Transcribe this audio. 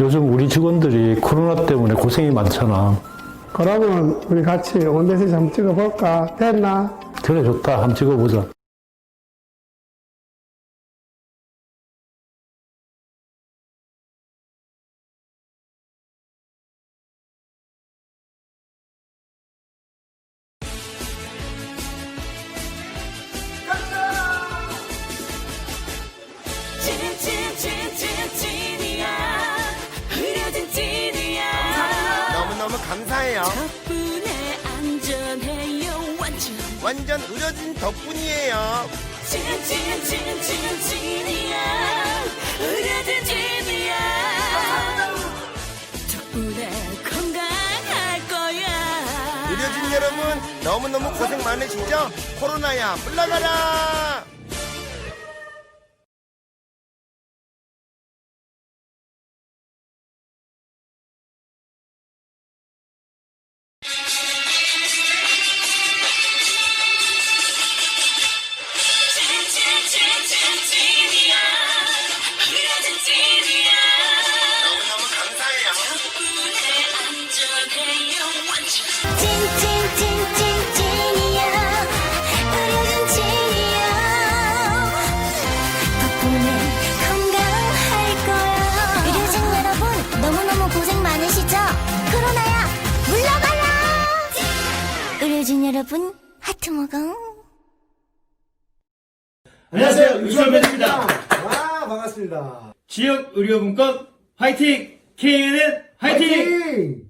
요즘 우리 직원들이 코로나 때문에 고생이 많잖아. 그러면 우리 같이 온데스 한번 찍어볼까? 됐나? 그래 좋다. 한번 찍어보자. 감사해요. 덕분에 안전해요 완전 완전 의료진 덕분이에요. 찐찐찐찐찐찐이야 흐려진 찐이야 덕분에 건강할 거야 의료진 여러분 너무너무 고생 많으시죠? 코로나야 물러가라. 덕분에 건강할 거야 의료진 여러분 너무너무 고생 많으시죠? 코로나야 물러가라 의료진 여러분 하트 모공 안녕하세요. 유수원입니다. 아 반갑습니다. 지역 의료분권 화이팅! KNN 화이팅! 화이팅!